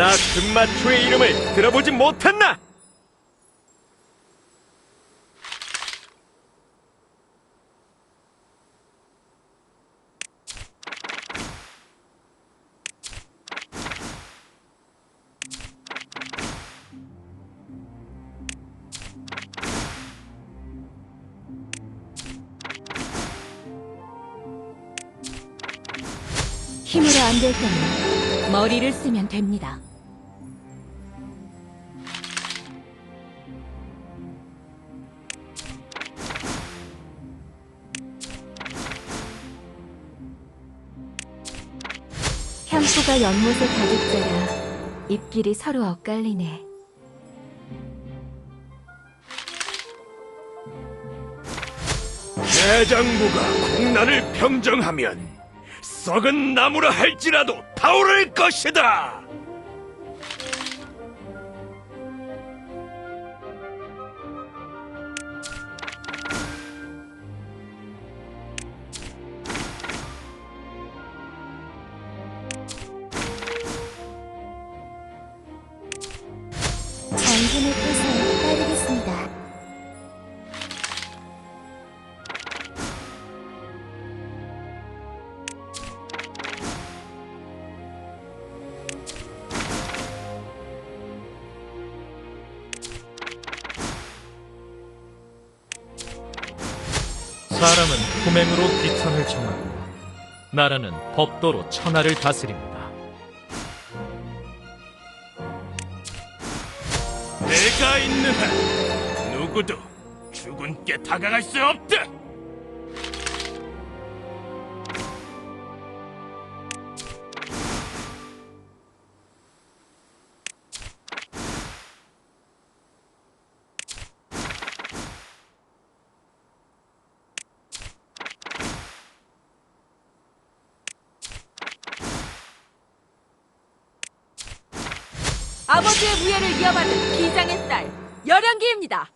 나 금마초의 이름을 들어보지 못했나? 힘으로 안 될 때는 머리를 쓰면 됩니다. 향수가 연못에 가득 자라 잎길이 서로 엇갈리네. 대장부가 공난을 평정하면 썩은 나무라 할지라도 타오를 것이다. 장군의 뜻을 따르겠습니다. 사람은 품행으로 귀천을 정하고 나라는 법도로 천하를 다스립니다. 내가 있는 한 누구도 주군께 다가갈 수 없다. 아버지의 무예를 이어받은 기장의 딸 열연기입니다.